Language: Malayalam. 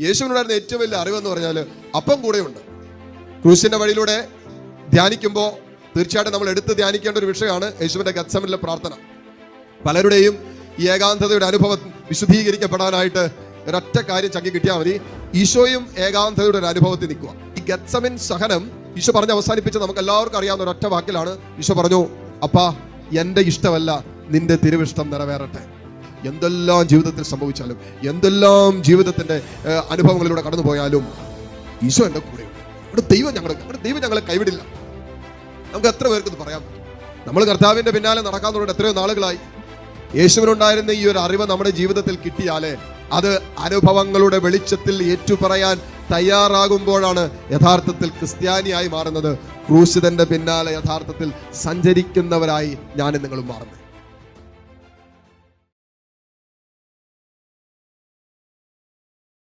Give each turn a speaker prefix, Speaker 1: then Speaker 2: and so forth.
Speaker 1: യേശുവിനുണ്ടായിരുന്ന ഏറ്റവും വലിയ അറിവെന്ന് പറഞ്ഞാൽ അപ്പം കൂടെയുണ്ട്. ക്രൂശിന്റെ വഴിയിലൂടെ ധ്യാനിക്കുമ്പോൾ തീർച്ചയായിട്ടും നമ്മൾ എടുത്ത് ധ്യാനിക്കേണ്ട ഒരു വിഷയമാണ് യേശുവിന്റെ ഗത്സമിലെ പ്രാർത്ഥന. പലരുടെയും ഏകാന്തതയുടെ അനുഭവം വിശുദ്ധീകരിക്കപ്പെടാനായിട്ട് ഒരൊറ്റ കാര്യം ചങ്ങി കിട്ടിയാൽ മതി. ഈശോയും ഏകാന്തതയുടെ ഒരു അനുഭവത്തിൽ നിൽക്കുക. ഈ ഗത്സമിൻ സഹനം ഈശോ പറഞ്ഞ് അവസാനിപ്പിച്ച് നമുക്ക് എല്ലാവർക്കും അറിയാവുന്ന ഒരൊറ്റ വാക്കിലാണ്. ഈശോ പറഞ്ഞു അപ്പാ എന്റെ ഇഷ്ടമല്ല നിന്റെ തിരുവിഷ്ടം നിറവേറട്ടെ. എന്തെല്ലാം ജീവിതത്തിൽ സംഭവിച്ചാലും എന്തെല്ലാം ജീവിതത്തിന്റെ അനുഭവങ്ങളിലൂടെ കടന്നു പോയാലും ഈശോ എന്റെ കൂടെയുണ്ട്. ഇവിടെ ദൈവം ഞങ്ങൾ ഇവിടെ ദൈവം ഞങ്ങളെ കൈവിടില്ല. നമുക്ക് എത്ര പേർക്ക് ഇത് പറയാം? നമ്മൾ കർത്താവിന്റെ പിന്നാലെ നടക്കാൻ തുടങ്ങിയിട്ട് എത്രയോ നാളുകളായി. യേശുവിനുണ്ടായിരുന്ന ഈ ഒരു അറിവ് നമ്മുടെ ജീവിതത്തിൽ കിട്ടിയാലേ അത് അനുഭവങ്ങളുടെ വെളിച്ചത്തിൽ ഏറ്റുപറയാൻ തയ്യാറാകുമ്പോഴാണ് യഥാർത്ഥത്തിൽ ക്രിസ്ത്യാനിയായി മാറുന്നത്. ക്രൂശിതന്റെ പിന്നാലെ യഥാർത്ഥത്തിൽ സഞ്ചരിക്കുന്നവരായി ഞാനും നിങ്ങളും മാറുന്നത്.